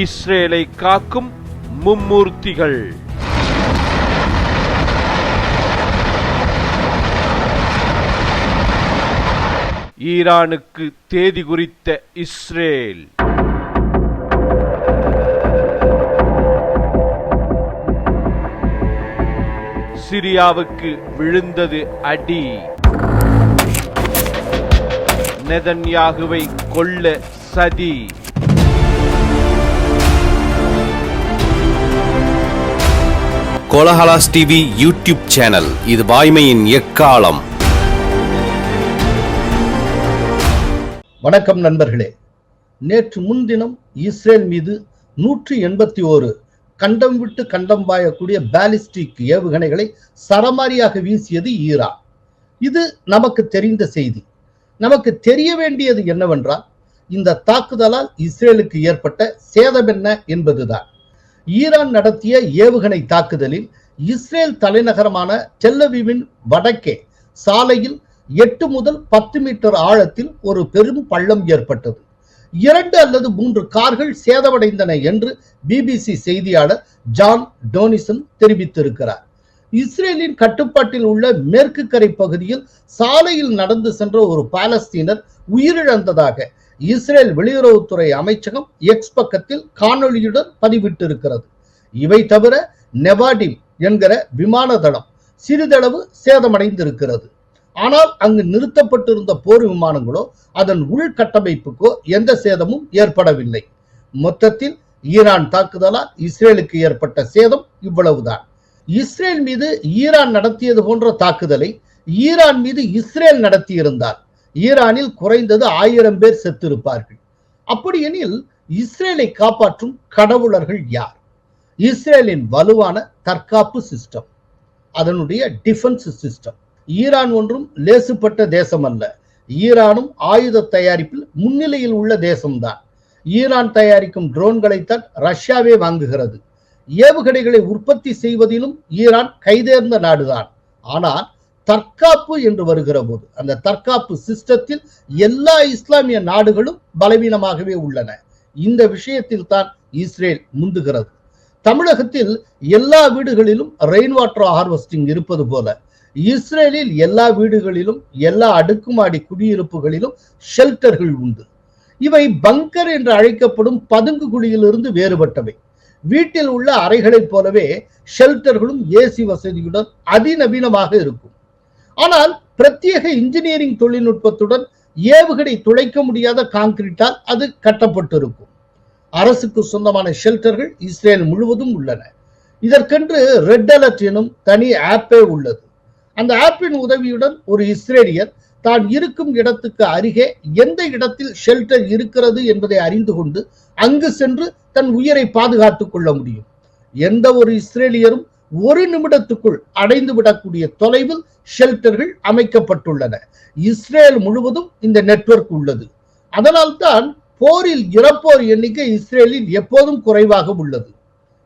இஸ்ரேலை காக்கும் மும்மூர்த்திகள். ஈரானுக்கு தேதி குறித்த இஸ்ரேல். சிரியாவுக்கு விழுந்தது அடி. நெதன்யாகுவை கொல்ல சதி. Kolahalas TV YouTube channel. இது வாய்மையின் எக்காலம். வணக்கம் நண்பர்களே. நேற்று முன்தினம் இஸ்ரேல் மீது நூற்றி எண்பத்தி ஓரு கண்டம் விட்டு கண்டம் பாயக்கூடிய பாலிஸ்டிக் ஏவுகணைகளை சரமாரியாக வீசியது ஈரான். இது நமக்கு தெரிந்த செய்தி. நமக்கு தெரிய வேண்டியது என்னவென்றால் இந்த தாக்குதலால் இஸ்ரேலுக்கு ஏற்பட்ட சேதம் என்ன என்பதுதான். ஈரான் நடத்திய ஏவுகணை தாக்குதலில் இஸ்ரேல் தலைநகரமான டெல்லவிவின் வடக்கே சாலையில் எட்டு முதல் பத்து மீட்டர் ஆழத்தில் ஒரு பெரும் பள்ளம் ஏற்பட்டது. இரண்டு அல்லது மூன்று கார்கள் சேதமடைந்தன என்று பிபிசி செய்தியாளர் ஜான் டோனிசன் தெரிவித்திருக்கிறார். இஸ்ரேலின் கட்டுப்பாட்டில் உள்ள மேற்கு கரை பகுதியில் சாலையில் நடந்து சென்ற ஒரு பாலஸ்தீனர் உயிரிழந்ததாக இஸ்ரேல் வெளியுறவுத்துறை அமைச்சகம் எக்ஸ் பக்கத்தில் காணொளியுடன் பதிவிட்டிருக்கிறது. இவை தவிர நெவாடிம் என்கிற விமான தளம் சிறிதளவு சேதமடைந்திருக்கிறது. ஆனால் அங்கு நிறுத்தப்பட்டிருந்த போர் விமானங்களோ அதன் உள்கட்டமைப்புக்கோ எந்த சேதமும் ஏற்படவில்லை. மொத்தத்தில் ஈரான் தாக்குதலால் இஸ்ரேலுக்கு ஏற்பட்ட சேதம் இவ்வளவுதான். இஸ்ரேல் மீது ஈரான் நடத்தியது போன்ற தாக்குதலை ஈரான் மீது இஸ்ரேல் நடத்தியிருந்தார். ஈரானில் குறைந்தது ஆயிரம் பேர் செத்திருப்பார்கள். அப்படியெனில் இஸ்ரேலை காப்பாற்றும் கடவுளர்கள் யார்? இஸ்ரேலின் வலுவான தற்காப்பு சிஸ்டம் அதனுடைய டிஃபென்ஸ் சிஸ்டம் ஈரான் ஒன்றும் லேசுப்பட்ட தேசம் அல்ல ஈரானும் ஆயுத தயாரிப்பில் முன்னிலையில் உள்ள தேசம்தான். ஈரான் தயாரிக்கும் ட்ரோன்களைத்தான் ரஷ்யாவே வாங்குகிறது. ஏவுகணைகளை உற்பத்தி செய்வதிலும் ஈரான் கைதேர்ந்த நாடுதான். ஆனால் தற்காப்பு என்று வருகிற போது அந்த தற்காப்பு சிஸ்டத்தில் எல்லா இஸ்லாமிய நாடுகளும் பலவீனமாகவே உள்ளன. இந்த விஷயத்தில் தான் இஸ்ரேல் முந்துகிறது. தமிழகத்தில் எல்லா வீடுகளிலும் ரெயின் வாட்டர் ஹார்வெஸ்டிங் இருப்பது போல இஸ்ரேலில் எல்லா வீடுகளிலும் எல்லா அடுக்குமாடி குடியிருப்புகளிலும் ஷெல்டர்கள் உண்டு. இவை பங்கர் என்று அழைக்கப்படும் பதுங்கு குழியிலிருந்து வேறுபட்டவை. வீட்டில் உள்ள அறைகளைப் போலவே ஷெல்டர்களும் ஏசி வசதியுடன் அதிநவீனமாக இருக்கும். ஆனால் பிரத்யேக இன்ஜினியரிங் தொழில்நுட்பத்துடன் ஏவுகணை துளைக்க முடியாத கான்கிரீட்டால் அது கட்டப்பட்டிருக்கும். அரசுக்கு சொந்தமான ஷெல்டர்கள் இஸ்ரேல் முழுவதும் உள்ளன. இதற்கென்று ரெட் அலர்ட் எனும் தனி ஆப்பே உள்ளது. அந்த ஆப்பின் உதவியுடன் ஒரு இஸ்ரேலியர் தான் இருக்கும் இடத்துக்கு அருகே எந்த இடத்தில் ஷெல்டர் இருக்கிறது என்பதை அறிந்து கொண்டு அங்கு சென்று தன் உயிரை பாதுகாத்துக் கொள்ள முடியும். எந்த ஒரு இஸ்ரேலியரும் ஒரு நிமிடத்துக்குள் அடைந்து விடக்கூடிய தொலைவில் ஷெல்டர்கள் அமைக்கப்பட்டுள்ளன. இஸ்ரேல் முழுவதும் இந்த நெட்வொர்க் உள்ளது. அதனால்தான் போரில் இறப்போர் எண்ணிக்கை இஸ்ரேலில் எப்போதும் குறைவாக உள்ளது.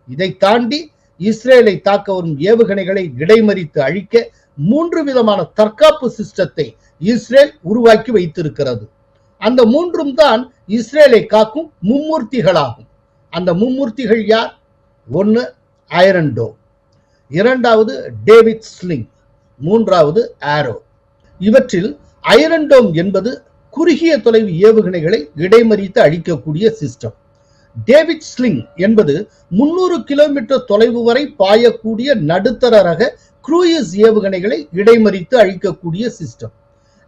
இதை தாண்டி இஸ்ரேலை தாக்க வரும் ஏவுகணைகளை இடைமறித்து அழிக்க மூன்று விதமான தற்காப்பு சிஸ்டத்தை இஸ்ரேல் உருவாக்கி வைத்திருக்கிறது. அந்த மூன்றும் தான் இஸ்ரேலை காக்கும் மும்மூர்த்திகளாகும். அந்த மும்மூர்த்திகள் யார்? ஒன்று ஐரன் டோ இரண்டாவது டேவிட் ஸ்லிங் மூன்றாவது ஆரோ. இவற்றில் ஐரன் டோம் என்பது குறுகிய தொலைவு ஏவுகணைகளை இடைமறித்து அழிக்கக்கூடிய சிஸ்டம். டேவிட் ஸ்லிங் என்பது முன்னூறு கிலோமீட்டர் தொலைவு வரை பாயக்கூடிய நடுத்தர ரக குரூயிஸ் ஏவுகணைகளை இடைமறித்து அழிக்கக்கூடிய சிஸ்டம்.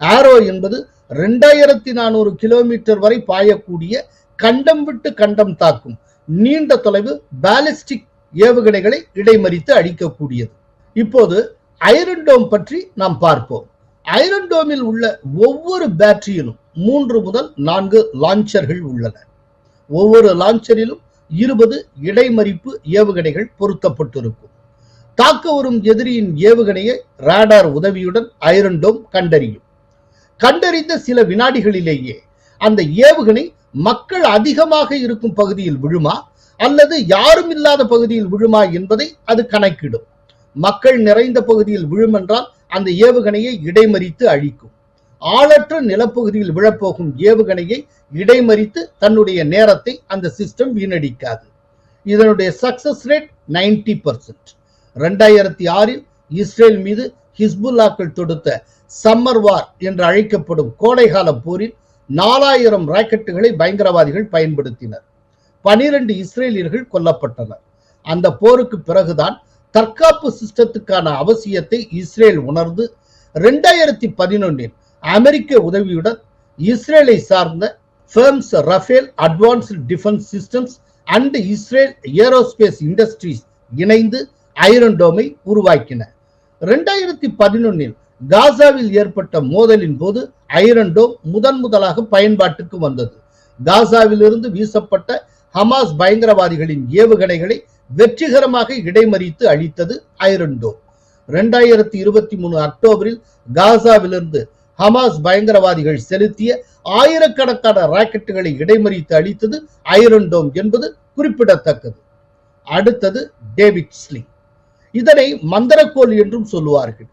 ஆரோ என்பது ரெண்டாயிரத்தி நானூறு கிலோமீட்டர் வரை பாயக்கூடிய கண்டம் விட்டு கண்டம் தாக்கும் நீண்ட தொலைவு பாலிஸ்டிக் ஏவுகணைகளை இடைமறித்து அழிக்கக்கூடியது. இப்போது ஐரன் டோம் பற்றி நாம் பார்ப்போம். ஐரன் டோமில் உள்ள ஒவ்வொரு பேட்டரியிலும் மூன்று முதல் நான்கு லான்ச்சர்கள் உள்ளன. ஒவ்வொரு லான்ச்சரிலும் இருபது இடைமறிப்பு ஏவுகணைகள் பொருத்தப்பட்டிருக்கும். தாக்க வரும் எதிரியின் ஏவுகணையை ராடார் உதவியுடன் ஐரன் டோம் கண்டறியும். கண்டறிந்த சில வினாடிகளிலேயே அந்த ஏவுகணை மக்கள் அதிகமாக இருக்கும் பகுதியில் விழுமா? அல்லது யாரும் இல்லாத பகுதியில் விழுமா என்பதை அது கணக்கிடும். மக்கள் நிறைந்த பகுதியில் விழுமென்றால் அந்த ஏவுகணையை இடைமறித்து அழிக்கும். ஆளற்ற நிலப்பகுதியில் விழப்போகும் ஏவுகணையை இடைமறித்து தன்னுடைய நேரத்தை அந்த சிஸ்டம் வீணடிக்காது. இதனுடைய சக்சஸ் ரேட் 90% பர்சன்ட். ரெண்டாயிரத்தி ஆறில் இஸ்ரேல் மீது ஹிஸ்புல்லாக்கள் தொடுத்த சம்மர் வார் என்று அழைக்கப்படும் கோடைகால போரில் நாலாயிரம் ராக்கெட்டுகளை பயங்கரவாதிகள் பயன்படுத்தினர். பனிரெண்டு இஸ்ரேலியர்கள் கொல்லப்பட்டனர். அந்த போருக்கு பிறகுதான் தற்காப்பு சிஸ்டத்துக்கான அவசியத்தை இஸ்ரேல் உணர்ந்து ரெண்டாயிரத்தி பதினொன்னில் அமெரிக்க உதவியுடன் இஸ்ரேலை சார்ந்த firms Rafael Advanced Defense Systems and Israel Aerospace Industries இணைந்து ஐரன் டோமை உருவாக்கின. ரெண்டாயிரத்தி பதினொன்னில் காசாவில் ஏற்பட்ட மோதலின் போது ஐரன் டோம் முதன் முதலாக பயன்பாட்டுக்கு வந்தது. காசாவிலிருந்து வீசப்பட்ட ஹமாஸ் பயங்கரவாதிகளின் ஏவுகணைகளை வெற்றிகரமாக இடைமறித்து அழித்தது ஐரண்டோ டோம் ரெண்டாயிரத்தி இருபத்தி மூணு அக்டோபரில் காசாவிலிருந்து ஹமாஸ் பயங்கரவாதிகள் செலுத்திய ஆயிரக்கணக்கான ராக்கெட்டுகளை இடைமறித்து அழித்தது ஐரண்டோம் என்பது குறிப்பிடத்தக்கது. அடுத்தது டேவிட் ஸ்லிங் இதனை மந்திரக்கோல் என்றும் சொல்லுவார்கள்.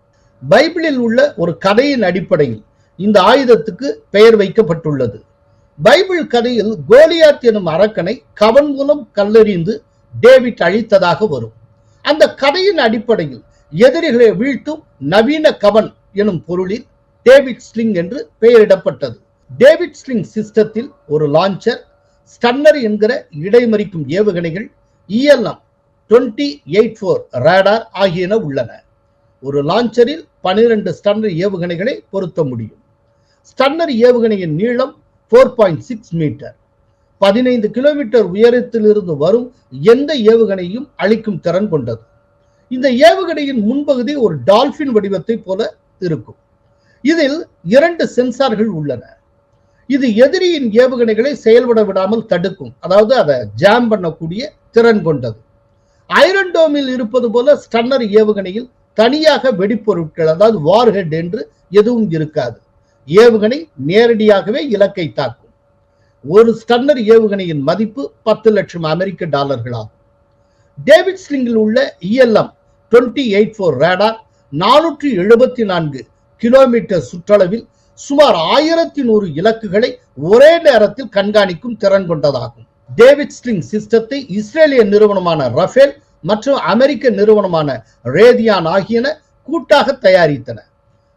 பைபிளில் உள்ள ஒரு கதையின் அடிப்படையில் இந்த ஆயுதத்துக்கு பெயர் வைக்கப்பட்டுள்ளது. பைபிள் கதையில் கோலியாத் எனும் அரக்கனை கவன் மூலம் கல்லெறிந்து டேவிட் அழித்ததாக வரும். அந்த கதையின் அடிப்படையில் எதிரிகளை வீழ்த்தும் நவீன கவன் எனும் பொருளில் டேவிட் ஸ்லிங் என்று பெயரிடப்பட்டது. டேவிட் ஸ்லிங் சிஸ்டத்தில் ஒரு லான்ச்சர் ஸ்டன்னர் என்கிற இடைமறிக்கும் ஏவுகணைகள் ELM twenty eight four radar ஆகியன உள்ளன. ஒரு லான்ச்சரில் பனிரெண்டு ஸ்டன்னர் ஏவுகணைகளை பொருத்த முடியும். ஸ்டன்னர் ஏவுகணையின் நீளம் ஃபோர் பாயிண்ட் சிக்ஸ் மீட்டர் பதினைந்து கிலோமீட்டர் உயரத்திலிருந்து வரும் எந்த ஏவுகணையும் அழிக்கும் திறன் கொண்டது. இந்த ஏவுகணையின் முன்பகுதி ஒரு டால்பின் வடிவத்தை போல இருக்கும். இதில் இரண்டு சென்சார்கள் உள்ளன. இது எதிரியின் ஏவுகணைகளை செயல்பட விடாமல் தடுக்கும். அதாவது அதை ஜாம் பண்ணக்கூடிய திறன் கொண்டது. ஐரன் டோமில் இருப்பது போல ஸ்டன்னர் ஏவுகணையில் தனியாக வெடிப்பொருட்கள் அதாவது வார்ஹெட் என்று எதுவும் இருக்காது. ஏவுகணை நேரடியாகவே இலக்கை தாக்கும். ஒரு ஸ்டன்னர் ஏவுகணையின் மதிப்பு பத்து லட்சம் அமெரிக்க டாலர்கள் ஆகும் டேவிட் ஸ்லிங்கில் உள்ள ELM twenty eight four radar நானூற்றி எழுபத்தி நான்கு கிலோமீட்டர் சுற்றளவில் சுமார் ஆயிரத்தி நூறு இலக்குகளை ஒரே நேரத்தில் கண்காணிக்கும் திறன் கொண்டதாகும். டேவிட் ஸ்லிங் சிஸ்டத்தை இஸ்ரேலிய நிறுவனமான ரஃபேல் மற்றும் அமெரிக்க நிறுவனமான ரேதியான் ஆகியன கூட்டாக தயாரித்தன.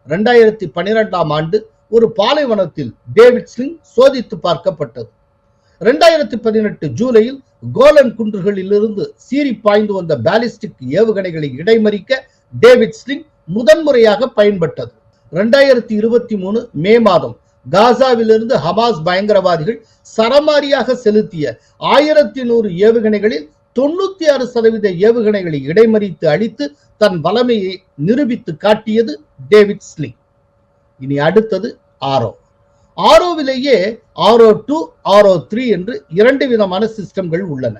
ரெண்டாயிரத்தி பன்னிரெண்டாம் ஆண்டு ஒரு பாலைவனத்தில் டேவிட் ஸ்லிங் சோதித்து பார்க்கப்பட்டது. ரெண்டாயிரத்தி பதினெட்டு ஜூலையில் கோலன் குன்றுகளிலிருந்து சீறி பாய்ந்து வந்த பாலிஸ்டிக் ஏவுகணைகளை இடைமறிக்க டேவிட் ஸ்லிங் முதன்முறையாக பயன்பட்டது. ரெண்டாயிரத்தி இருபத்தி மூணு மே மாதம் காசாவிலிருந்து ஹமாஸ் பயங்கரவாதிகள் சரமாரியாக செலுத்திய ஆயிரத்தி நூறு ஏவுகணைகளில் தொண்ணூத்தி ஆறு சதவீத ஏவுகணைகளை இடைமறித்து அழித்து தன் வலமையை நிரூபித்து காட்டியது டேவிட் ஸ்லிங் இனி அடுத்தது ஆரோ. ஆரோவிலேயே ஆரோ டூ ஆரோ த்ரீ என்று இரண்டு விதமான சிஸ்டம்கள் உள்ளன.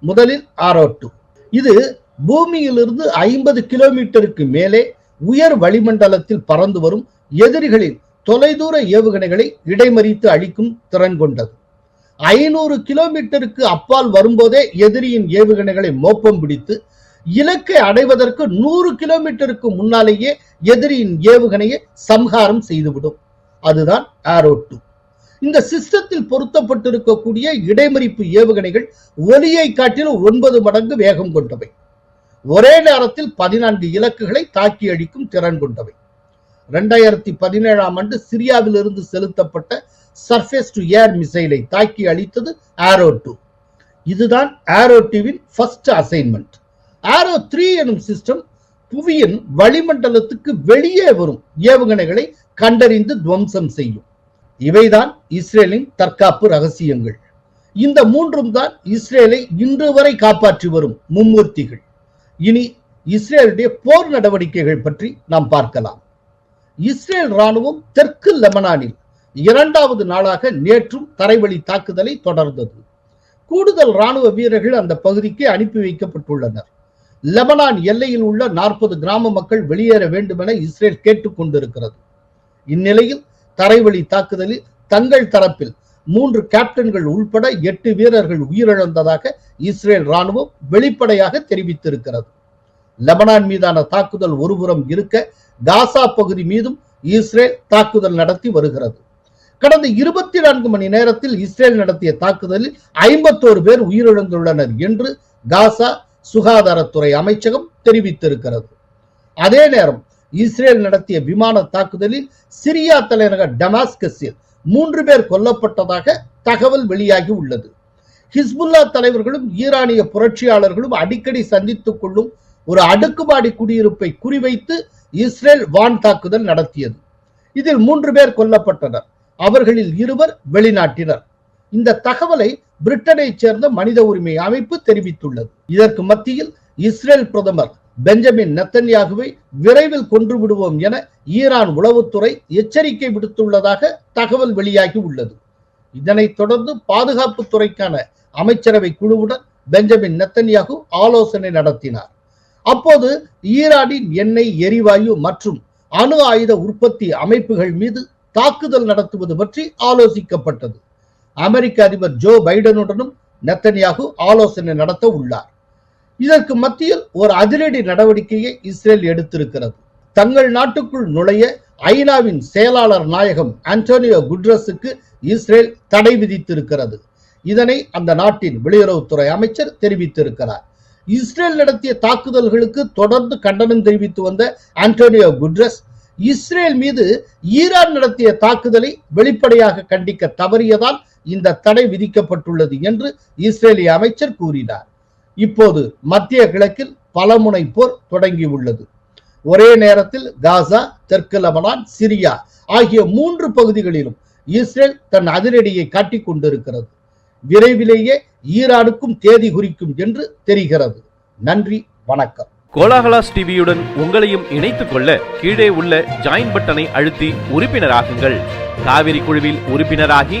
முதலில் ஆரோ டூ. இது பூமியிலிருந்து ஐம்பது கிலோமீட்டருக்கு மேலே உயர் வளிமண்டலத்தில் பறந்து வரும் எதிரிகளின் தொலைதூர ஏவுகணைகளை இடைமறித்து அழிக்கும் திறன் கொண்டது. ஐநூறு கிலோமீட்டருக்கு அப்பால் வரும்போதே எதிரியின் ஏவுகணைகளை மோப்பம் பிடித்து இலக்கை அடைவதற்கு நூறு கிலோமீட்டருக்கு முன்னாலேயே எதிரியின் ஏவுகணையை சம்ஹாரம் செய்துவிடும். அதுதான் ஆரோ டூ இந்த சிஸ்டத்தில் பொருத்தப்பட்டிருக்கக்கூடிய இடைமறிப்பு ஏவுகணைகள் ஒலியை காட்டிலும் ஒன்பது மடங்கு வேகம் கொண்டவை. ஒரே நேரத்தில் பதினான்கு இலக்குகளை தாக்கி அழிக்கும் திறன் கொண்டவை. ரெண்டாயிரத்தி பதினேழாம் ஆண்டு சிரியாவிலிருந்து செலுத்தப்பட்ட சர்ஃபேஸ் டு ஏர் மிசைலை தாக்கி அழித்தது ஆரோ டூ இதுதான் ஆரோ டூவின் ஃபர்ஸ்ட் அசைன்மெண்ட் ஆரோ த்ரீ எனும் சிஸ்டம் புவியின் வளிமண்டலத்துக்கு வெளியே வரும் ஏவுகணைகளை கண்டறிந்து துவம்சம் செய்யும். இவைதான் இஸ்ரேலின் தற்காப்பு ரகசியங்கள். இந்த மூன்றும் தான் இஸ்ரேலை இன்று வரை காப்பாற்றி வரும் மும்மூர்த்திகள். இனி இஸ்ரேலுடைய போர் நடவடிக்கைகள் பற்றி நாம் பார்க்கலாம். இஸ்ரேல் ராணுவம் தெற்கு லெபனானில் இரண்டாவது நாளாக நேற்றும் தரைவழி தாக்குதலை தொடர்ந்தது. கூடுதல் ராணுவ வீரர்கள் அந்த பகுதிக்கு அனுப்பி வைக்கப்பட்டுள்ளனர். லெபனான் எல்லையில் உள்ள நாற்பது கிராம மக்கள் வெளியேற வேண்டும் என இஸ்ரேல் கேட்டுக்கொண்டிருக்கிறது. இந்நிலையில் தரைவழி தாக்குதலில் தங்கள் தரப்பில் மூன்று கேப்டன்கள் உள்பட எட்டு வீரர்கள் உயிரிழந்ததாக இஸ்ரேல் ராணுவம் வெளிப்படையாக தெரிவித்திருக்கிறது. லெபனான் மீதான தாக்குதல் ஒருபுறம் இருக்க காசா பகுதி மீதும் இஸ்ரேல் தாக்குதல் நடத்தி வருகிறது. கடந்த இருபத்தி நான்கு மணி நேரத்தில் இஸ்ரேல் நடத்திய தாக்குதலில் ஐம்பத்தோரு பேர் உயிரிழந்துள்ளனர் என்று காசா சுகாதாரத்துறை அமைச்சகம் தெரிவித்திருக்கிறது. அதே நேரம் இஸ்ரேல் நடத்திய விமான தாக்குதலில் சிரியா தலைநகர் டமாஸ்கஸில் மூன்று பேர் கொல்லப்பட்டதாக தகவல் வெளியாகி உள்ளது. ஹிஸ்புல்லா தலைவர்களும் ஈரானிய புரட்சியாளர்களும் அடிக்கடி சந்தித்துக் கொள்ளும் ஒரு அடுக்குமாடி குடியிருப்பை குறிவைத்து இஸ்ரேல் வான் தாக்குதல் நடத்தியது. இதில் மூன்று பேர் கொல்லப்பட்டனர். அவர்களில் இருவர் வெளிநாட்டினர். இந்த தகவலை பிரிட்டனை சேர்ந்த மனித உரிமை அமைப்பு தெரிவித்துள்ளது. இதற்கு மத்தியில் இஸ்ரேல் பிரதமர் பெஞ்சமின் நெத்தன்யாகுவை விரைவில் கொன்று விடுவோம் என ஈரான் உளவுத்துறை எச்சரிக்கை விடுத்துள்ளதாக தகவல் வெளியாகி உள்ளது. இதனைத் தொடர்ந்து பாதுகாப்பு துறைக்கான அமைச்சரவை குழுவுடன் பெஞ்சமின் நெத்தன்யாகு ஆலோசனை நடத்தினார். அப்போது ஈரானின் எண்ணெய் எரிவாயு மற்றும் அணு ஆயுத உற்பத்தி அமைப்புகள் மீது தாக்குதல் நடத்துவது பற்றி ஆலோசிக்கப்பட்டது. அமெரிக்க அதிபர் ஜோ பைடனுடனும் நெத்தன்யாகு ஆலோசனை நடத்த உள்ளார். இதற்கு மத்தியில் ஒரு அதிரடி நடவடிக்கையை இஸ்ரேல் எடுத்திருக்கிறது. தங்கள் நாட்டுக்குள் நுழைய ஐநாவின் செயலாளர் நாயகம் ஆண்டோனியோ குட்ரஸுக்கு இஸ்ரேல் தடை விதித்திருக்கிறது. இதனை அந்த நாட்டின் வெளியுறவுத்துறை அமைச்சர் தெரிவித்திருக்கிறார். இஸ்ரேல் நடத்திய தாக்குதல்களுக்கு தொடர்ந்து கண்டனம் தெரிவித்து வந்த ஆண்டோனியோ குட்ரஸ் இஸ்ரேல் மீது ஈரான் நடத்திய தாக்குதலை வெளிப்படையாக கண்டிக்க தவறியதால் இந்த தடை விதிக்கப்பட்டுள்ளது என்று இஸ்ரேலிய அமைச்சர் கூறினார். இப்போது மத்திய கிழக்கில் பலமுனை போர் தொடங்கியுள்ளது. ஒரே நேரத்தில் காசா தெற்கு லபனான் சிரியா ஆகிய மூன்று பகுதிகளிலும் இஸ்ரேல் தன் அதிரடியை காட்டிக் கொண்டிருக்கிறது. விரைவிலேயே ஈரானுக்கும் தேதி குறிக்கும் என்று தெரிகிறது. நன்றி வணக்கம். கோலாகலாஸ் டிவியுடன் உங்களையும் இணைத்துக் கொள்ள கீழே உள்ள ஜாயின் பட்டனை அழுத்தி உறுப்பினராகுங்கள். காவிரி குழுவில் உறுப்பினராகி